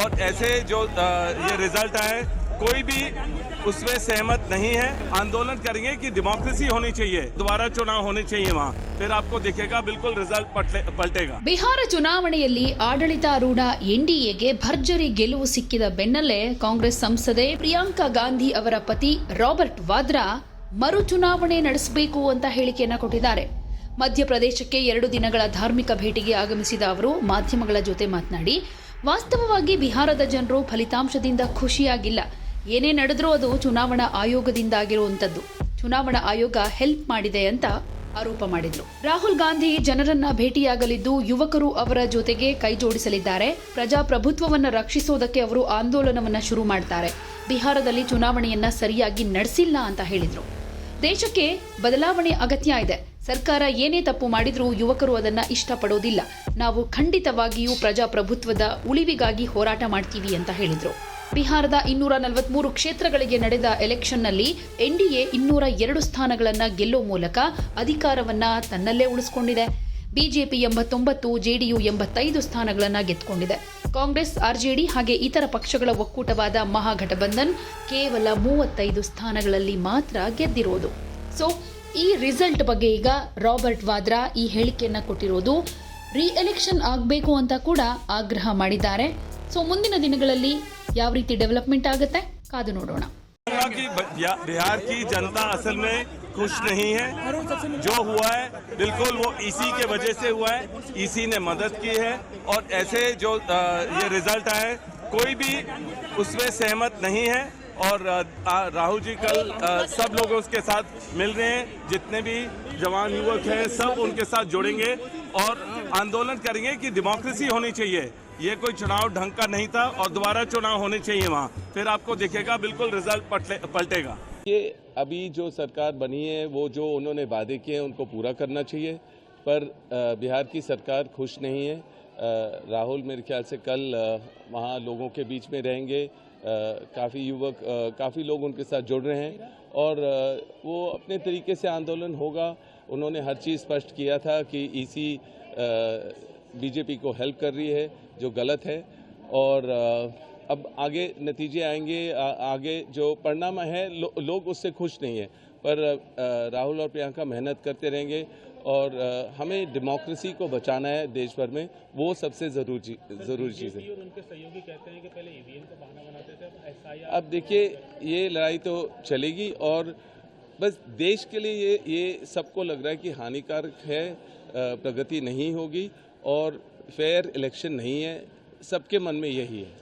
और ऐसे जो अ, ये रिजल्ट आए कोई भी उसमें सहमत नहीं है आंदोलन करेंगे कि डेमोक्रेसी होनी चाहिए दोबारा चुनाव होने चाहिए वहाँ फिर आपको दिखेगा बिल्कुल रिजल्ट पलटे- पलटेगा ಬಿಹಾರ ಚುನಾವಣೆಯಲ್ಲಿ ಆಡಳಿತಾರೂಢ ಎನ್ಡಿಎಗೆ ಭರ್ಜರಿ ಗೆಲುವು ಸಿಕ್ಕಿದ ಬೆನ್ನಲ್ಲೇ ಕಾಂಗ್ರೆಸ್ ಸಂಸದೆ ಪ್ರಿಯಾಂಕಾ ಗಾಂಧಿ ಅವರ ಪತಿ ರಾಬರ್ಟ್ ವಾದ್ರಾ ಮರು ಚುನಾವಣೆ ನಡೆಸಬೇಕು ಅಂತ ಹೇಳಿಕೆಯನ್ನ ಕೊಟ್ಟಿದ್ದಾರೆ ಮಧ್ಯಪ್ರದೇಶಕ್ಕೆ ಎರಡು ದಿನಗಳ ಧಾರ್ಮಿಕ ಭೇಟಿಗೆ ಆಗಮಿಸಿದ ಅವರು ಮಾಧ್ಯಮಗಳ ಜೊತೆ ಮಾತನಾಡಿ ವಾಸ್ತವವಾಗಿ ಬಿಹಾರದ ಜನರು ಫಲಿತಾಂಶದಿಂದ ಖುಷಿಯಾಗಿಲ್ಲ. ಏನೇ ನಡೆದರೂ ಅದು ಚುನಾವಣಾ ಆಯೋಗದಿಂದಾಗಿರುವಂಥದ್ದು ಚುನಾವಣಾ ಆಯೋಗ ಹೆಲ್ಪ್ ಮಾಡಿದೆ ಅಂತ ಆರೋಪ ಮಾಡಿದ್ರು. ರಾಹುಲ್ ಗಾಂಧಿ ಜನರನ್ನ ಭೇಟಿಯಾಗಲಿದ್ದು ಯುವಕರು ಅವರ ಜೊತೆಗೆ ಕೈ ಜೋಡಿಸಲಿದ್ದಾರೆ ಪ್ರಜಾಪ್ರಭುತ್ವವನ್ನ ರಕ್ಷಿಸೋದಕ್ಕೆ ಅವರು ಆಂದೋಲನವನ್ನ ಶುರು ಮಾಡ್ತಾರೆ. ಬಿಹಾರದಲ್ಲಿ ಚುನಾವಣೆಯನ್ನ ಸರಿಯಾಗಿ ನಡೆಸಿಲ್ಲ ಅಂತ ಹೇಳಿದ್ರು. ದೇಶಕ್ಕೆ ಬದಲಾವಣೆ ಅಗತ್ಯ ಇದೆ. ಸರ್ಕಾರ ಏನೇ ತಪ್ಪು ಮಾಡಿದರೂ ಯುವಕರು ಅದನ್ನ ಇಷ್ಟಪಡೋದಿಲ್ಲ. ನಾವು ಖಂಡಿತವಾಗಿಯೂ ಪ್ರಜಾಪ್ರಭುತ್ವದ ಉಳಿವಿಗಾಗಿ ಹೋರಾಟ ಮಾಡ್ತೀವಿ ಅಂತ ಹೇಳಿದರು. ಬಿಹಾರದ ಇನ್ನೂರ ನಲವತ್ಮೂರು ಕ್ಷೇತ್ರಗಳಿಗೆ ನಡೆದ ಎಲೆಕ್ಷನ್ನಲ್ಲಿ ಎನ್ಡಿಎ ಇನ್ನೂರ ಎರಡು ಸ್ಥಾನಗಳನ್ನು ಗೆಲ್ಲೋ ಮೂಲಕ ಅಧಿಕಾರವನ್ನ ತನ್ನಲ್ಲೇ ಉಳಿಸಿಕೊಂಡಿದೆ. ಬಿಜೆಪಿ ಎಂಬತ್ತೊಂಬತ್ತು, ಜೆಡಿಯು ಎಂಬತ್ತೈದು ಸ್ಥಾನಗಳನ್ನು ಗೆದ್ದುಕೊಂಡಿದೆ. ಕಾಂಗ್ರೆಸ್, ಆರ್ಜೆಡಿ ಹಾಗೆ ಇತರ ಪಕ್ಷಗಳ ಒಕ್ಕೂಟವಾದ ಮಹಾಗಠಬಂಧನ್ ಕೇವಲ ಮೂವತ್ತೈದು ಸ್ಥಾನಗಳಲ್ಲಿ ಮಾತ್ರ ಗೆದ್ದಿರೋದು. ಸೊ ಈ ರಿಸಲ್ಟ್ ಬಗ್ಗೆ ಈಗ ರಾಬರ್ಟ್ ವಾದ್ರಾ ಈ ಹೇಳಿಕೆಯನ್ನು ಕೊಟ್ಟಿರೋದು ರೀ ಎಲೆಕ್ಷನ್ ಆಗಬೇಕು ಅಂತ ಕೂಡ ಆಗ್ರಹ ಮಾಡಿದ್ದಾರೆ. ಸೊ ಮುಂದಿನ ದಿನಗಳಲ್ಲಿ ಯಾವ ರೀತಿ ಡೆವಲಪ್ಮೆಂಟ್ ಆಗುತ್ತೆ? ಕಾದು ನೋಡೋಣ. कि बिहार की जनता असल में खुश नहीं है। जो हुआ है, बिल्कुल वो इसी के वजह से हुआ है। इसी ने मदद की है और ऐसे जो ये रिज़ल्ट आए, कोई भी उसमें सहमत नहीं है और राहुल जी कल सब लोग उसके साथ मिल रहे हैं। जितने भी जवान युवक हैं, सब उनके साथ जुड़ेंगे और आंदोलन करेंगे कि डेमोक्रेसी होनी चाहिए। ये कोई चुनाव ढंग का नहीं था और दोबारा चुनाव होने चाहिए वहाँ। फिर आपको दिखेगा, बिल्कुल रिज़ल्ट पलटे- पलटेगा। ये अभी जो सरकार बनी है, वो जो उन्होंने वादे किए हैं, उनको पूरा करना चाहिए। पर बिहार की सरकार खुश नहीं है। राहुल मेरे ख्याल से कल वहाँ लोगों के बीच में रहेंगे। काफ़ी युवक काफ़ी लोग उनके साथ जुड़ रहे हैं। और वो अपने तरीके से आंदोलन होगा। उन्होंने हर चीज़ स्पष्ट किया था कि ईसी बीजेपी को हेल्प कर रही है जो गलत है। और अब आगे नतीजे आएँगे आ, आगे जो परिणाम है लो, लोग उससे खुश नहीं है। पर राहुल और प्रियंका मेहनत करते रहेंगे और हमें डेमोक्रेसी को बचाना है देश भर में वो सबसे ज़रूरी ज़रूरी चीज़ है। उनके सहयोगी कहते हैं कि पहले ईवीएम का बहाना बनाते अब देखिए ये लड़ाई तो चलेगी और बस देश के लिए ये ये सबको लग रहा है कि हानिकारक है प्रगति नहीं होगी। और फेयर इलेक्शन नहीं है सबके मन में यही है।